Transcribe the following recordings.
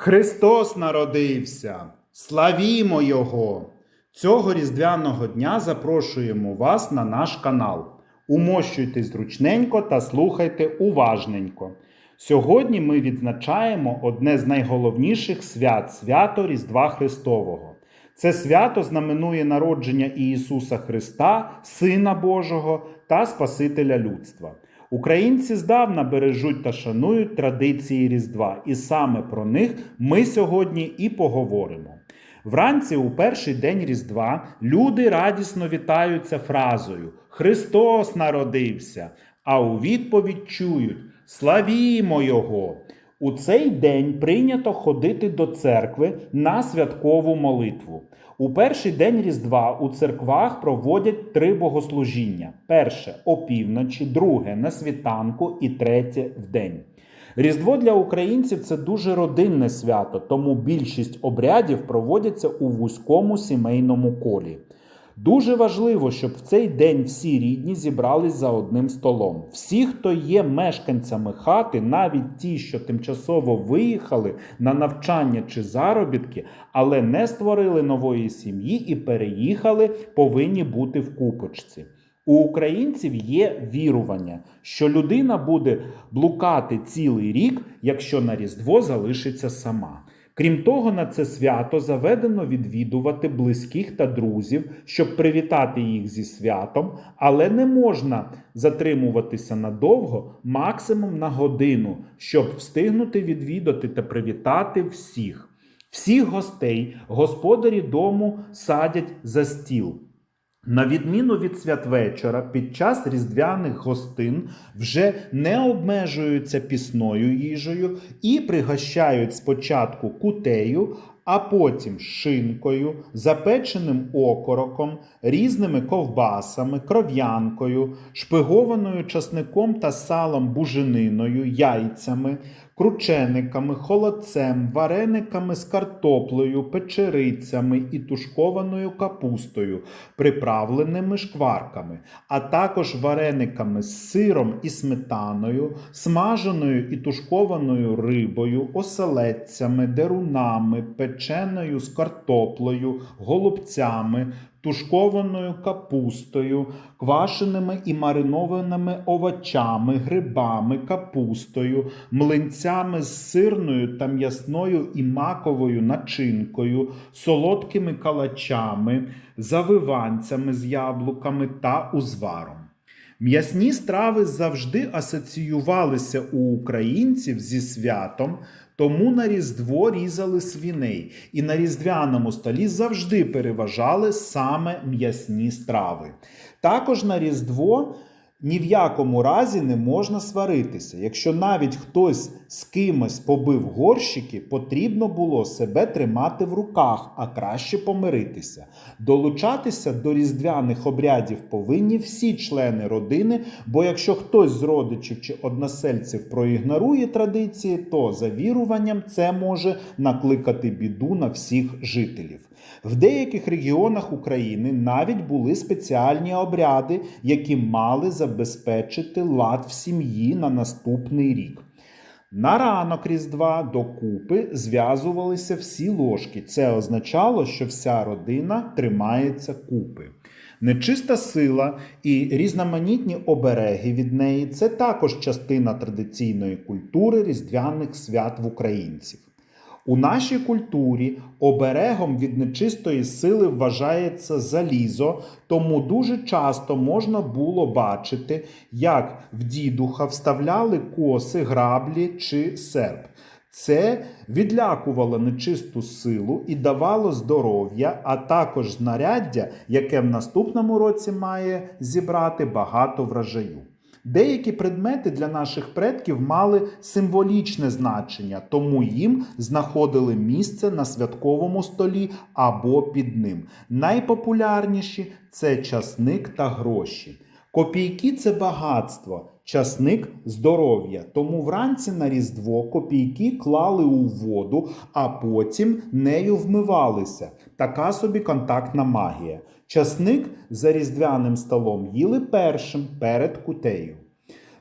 Христос народився! Славімо Його! Цього різдвяного дня запрошуємо вас на наш канал. Умощуйтесь зручненько та слухайте уважненько. Сьогодні ми відзначаємо одне з найголовніших свят свято Різдва Христового. Це свято знаменує народження Ісуса Христа, Сина Божого та Спасителя людства. Українці здавна бережуть та шанують традиції Різдва, і саме про них ми сьогодні і поговоримо. Вранці, у перший день Різдва, люди радісно вітаються фразою Христос народився, а у відповідь чують Славімо Його! У цей день прийнято ходити до церкви на святкову молитву. У перший день Різдва у церквах проводять три богослужіння: перше опівночі, друге на світанку і третє вдень. Різдво для українців це дуже родинне свято, тому більшість обрядів проводяться у вузькому сімейному колі. Дуже важливо, щоб в цей день всі рідні зібрались за одним столом. Всі, хто є мешканцями хати, навіть ті, що тимчасово виїхали на навчання чи заробітки, але не створили нової сім'ї і переїхали, повинні бути в купочці. У українців є вірування, що людина буде блукати цілий рік, якщо на Різдво залишиться сама. Крім того, на це свято заведено відвідувати близьких та друзів, щоб привітати їх зі святом, але не можна затримуватися надовго, максимум на годину, щоб встигнути відвідати та привітати всіх. Всіх гостей господарі дому садять за стіл. На відміну від святвечора, під час різдвяних гостин вже не обмежуються пісною їжею і пригощають спочатку кутею, а потім шинкою, запеченим окороком, різними ковбасами, кров'янкою, шпигованою часником та салом бужениною, яйцями, кручениками, холодцем, варениками з картоплею, печерицями і тушкованою капустою, приправленими шкварками, а також варениками з сиром і сметаною, смаженою і тушкованою рибою, оселедцями, дерунами, печеною з картоплею, голубцями. Тушкованою капустою, квашеними і маринованими овочами, грибами, капустою, млинцями з сирною та м'ясною і маковою начинкою, солодкими калачами, завиванцями з яблуками та узваром. М'ясні страви завжди асоціювалися у українців зі святом, тому на Різдво різали свіней, і на різдвяному столі завжди переважали саме м'ясні страви. Також на Різдво ні в якому разі не можна сваритися. Якщо навіть хтось з кимось побив горщики, потрібно було себе тримати в руках, а краще помиритися. Долучатися до різдвяних обрядів повинні всі члени родини, бо якщо хтось з родичів чи односельців проігнорує традиції, то за віруванням це може накликати біду на всіх жителів. В деяких регіонах України навіть були спеціальні обряди, які мали забезпечити лад в сім'ї на наступний рік. На ранок Різдва докупи зв'язувалися всі ложки. Це означало, що вся родина тримається купи. Нечиста сила і різноманітні обереги від неї це також частина традиційної культури різдвяних свят в українців. У нашій культурі оберегом від нечистої сили вважається залізо, тому дуже часто можна було бачити, як в дідуха вставляли коси, граблі чи серп. Це відлякувало нечисту силу і давало здоров'я, а також знаряддя, яке в наступному році має зібрати багато врожаю. Деякі предмети для наших предків мали символічне значення, тому їм знаходили місце на святковому столі або під ним. Найпопулярніші це часник та гроші. Копійки це багатство, часник здоров'я. Тому вранці на Різдво копійки клали у воду, а потім нею вмивалися. Така собі контактна магія. Часник за різдвяним столом їли першим перед кутею.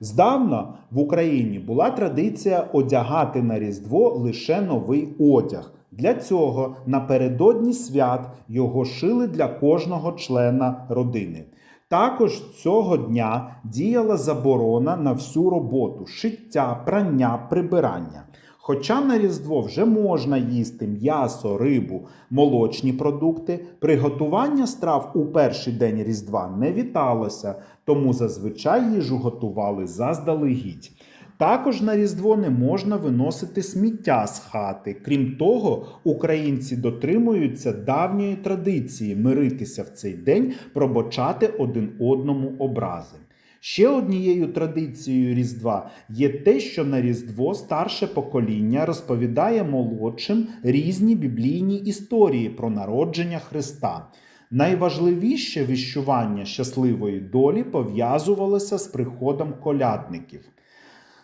Здавна в Україні була традиція одягати на Різдво лише новий одяг. Для цього напередодні свят його шили для кожного члена родини. Також цього дня діяла заборона на всю роботу шиття, прання, прибирання. Хоча на Різдво вже можна їсти м'ясо, рибу, молочні продукти, приготування страв у перший день Різдва не віталося, тому зазвичай їжу готували заздалегідь. Також на Різдво не можна виносити сміття з хати. Крім того, українці дотримуються давньої традиції миритися в цей день, пробочати один одному образи. Ще однією традицією Різдва є те, що на Різдво старше покоління розповідає молодшим різні біблійні історії про народження Христа. Найважливіше віщування щасливої долі пов'язувалося з приходом колядників.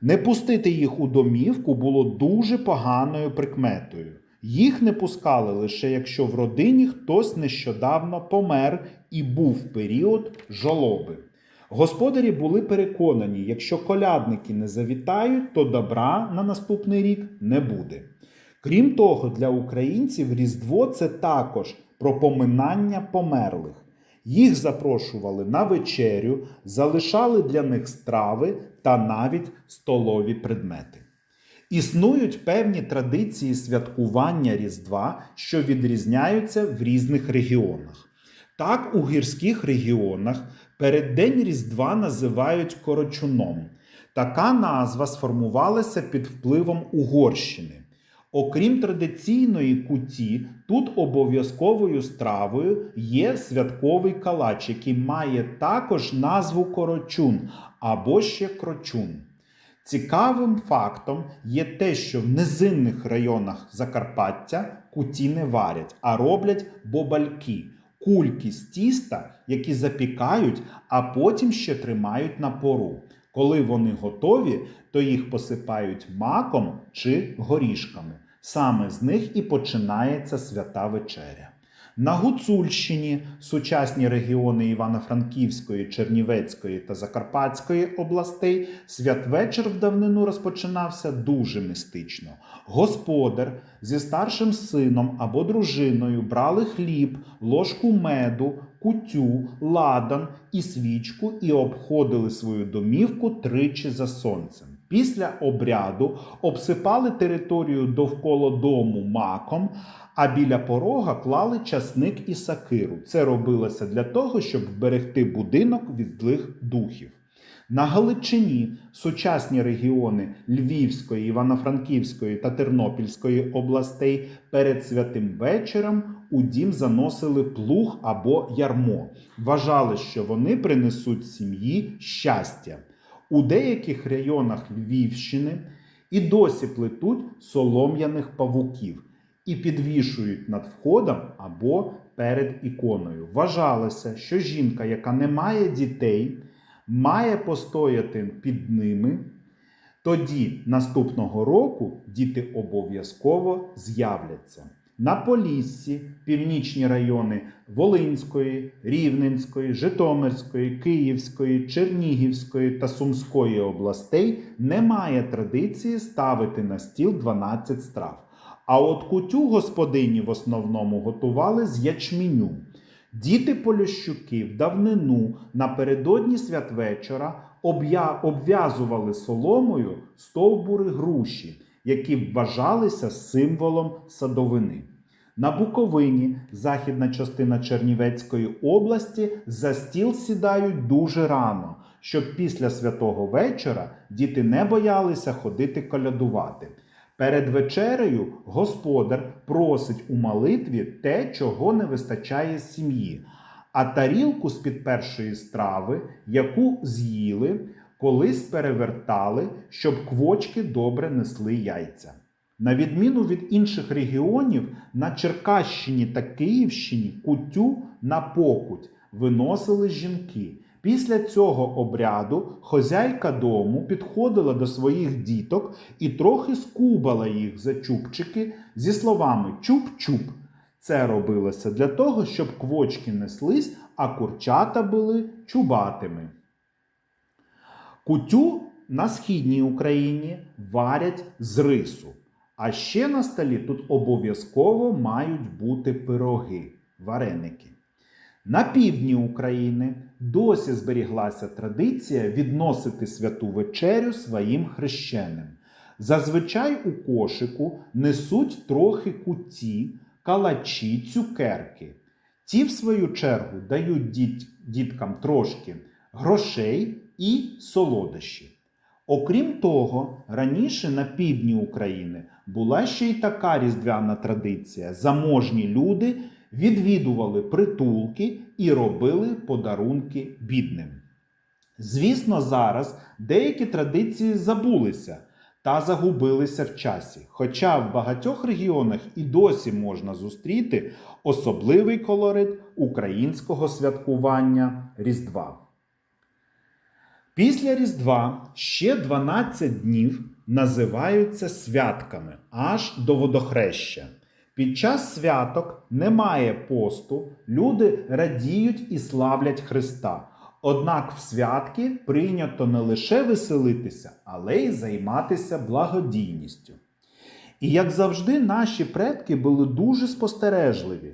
Не пустити їх у домівку було дуже поганою прикметою. Їх не пускали лише якщо в родині хтось нещодавно помер і був період жолоби. Господарі були переконані, якщо колядники не завітають, то добра на наступний рік не буде. Крім того, для українців Різдво це також про поминання померлих. Їх запрошували на вечерю, залишали для них страви та навіть столові предмети. Існують певні традиції святкування Різдва, що відрізняються в різних регіонах. Так, у гірських регіонах переддень Різдва називають Корочуном. Така назва сформувалася під впливом Угорщини. Окрім традиційної куті, тут обов'язковою стравою є святковий калач, який має також назву корочун або ще крочун. Цікавим фактом є те, що в низинних районах Закарпаття куті не варять, а роблять бобальки кульки тіста, які запікають, а потім ще тримають на пору. Коли вони готові, то їх посипають маком чи горішками. Саме з них і починається свята вечеря. На Гуцульщині сучасні регіони Івано-Франківської, Чернівецької та Закарпатської областей святвечір в давнину розпочинався дуже містично. Господар зі старшим сином або дружиною брали хліб, ложку меду, кутю, ладан і свічку і обходили свою домівку тричі за сонцем. Після обряду обсипали територію довкола дому маком, а біля порога клали часник і сакиру. Це робилося для того, щоб вберегти будинок від злих духів. На Галичині сучасні регіони Львівської, Івано-Франківської та Тернопільської областей перед святим вечором у дім заносили плуг або ярмо. Вважали, що вони принесуть сім'ї щастя. У деяких районах Львівщини і досі плетуть солом'яних павуків і підвішують над входом або перед іконою. Вважалося, що жінка, яка не має дітей, має постояти під ними. Тоді наступного року діти обов'язково з'являться. На Поліссі, північні райони Волинської, Рівненської, Житомирської, Київської, Чернігівської та Сумської областей немає традиції ставити на стіл 12 страв. А от кутю господині в основному готували з ячменю. Діти Поліщуки в давнину напередодні святвечора обв'язували соломою стовбури груші, які вважалися символом садовини. На Буковині, західна частина Чернівецької області, за стіл сідають дуже рано, щоб після святого вечора діти не боялися ходити колядувати. Перед вечерею господар просить у молитві те, чого не вистачає сім'ї, а тарілку з-під першої страви, яку з'їли, колись перевертали, щоб квочки добре несли яйця. На відміну від інших регіонів, на Черкащині та Київщині кутю на покуть виносили жінки. Після цього обряду хозяйка дому підходила до своїх діток і трохи скубала їх за чубчики зі словами чуб-чуб. Це робилося для того, щоб квочки неслись, а курчата були чубатими. Кутю на східній Україні варять з рису. А ще на столі тут обов'язково мають бути пироги, вареники. На півдні України досі зберіглася традиція відносити святу вечерю своїм хрещеним. Зазвичай у кошику несуть трохи куті, калачі, цукерки. Ті, в свою чергу, дають діт- діткам трошки грошей і солодощі. Окрім того, раніше на півдні України була ще й така різдвяна традиція. Заможні люди відвідували притулки і робили подарунки бідним. Звісно, зараз деякі традиції забулися та загубилися в часі, хоча в багатьох регіонах і досі можна зустріти особливий колорит українського святкування Різдва. Після Різдва ще 12 днів називаються святками аж до водохреща. Під час святок немає посту, люди радіють і славлять Христа. Однак в святки прийнято не лише веселитися, але й займатися благодійністю. І як завжди, наші предки були дуже спостережливі,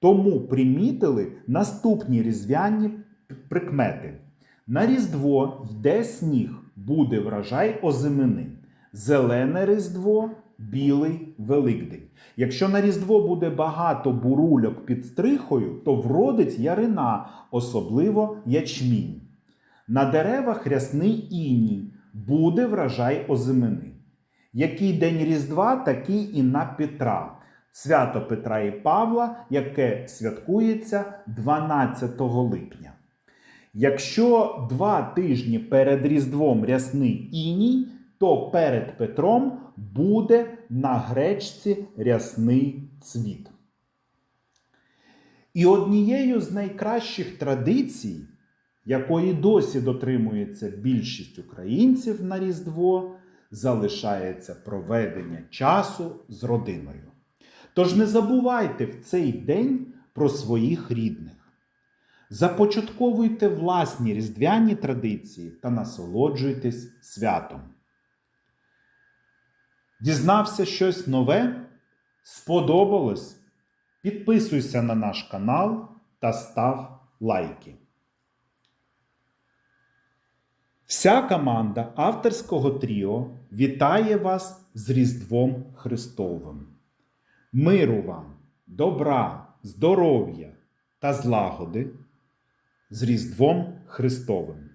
тому примітили наступні різдвяні прикмети. На Різдво йде сніг, буде врожай озимини. Зелене Різдво, білий Великдень. Якщо на Різдво буде багато бурульок під стрихою, то вродить ярина, особливо ячмінь. На деревах рясний іній, буде врожай озимини. Який день Різдва, такий і на Петра. Свято Петра і Павла, яке святкується 12 липня. Якщо два тижні перед Різдвом рясний іній, то перед Петром буде на гречці рясний цвіт. І однією з найкращих традицій, якої досі дотримується більшість українців на Різдво, залишається проведення часу з родиною. Тож не забувайте в цей день про своїх рідних. Започатковуйте власні різдвяні традиції та насолоджуйтесь святом. Дізнався щось нове? Сподобалось? Підписуйся на наш канал та став лайки. Вся команда авторського тріо вітає вас з Різдвом Христовим. Миру вам, добра, здоров'я та злагоди з Різдвом Христовим.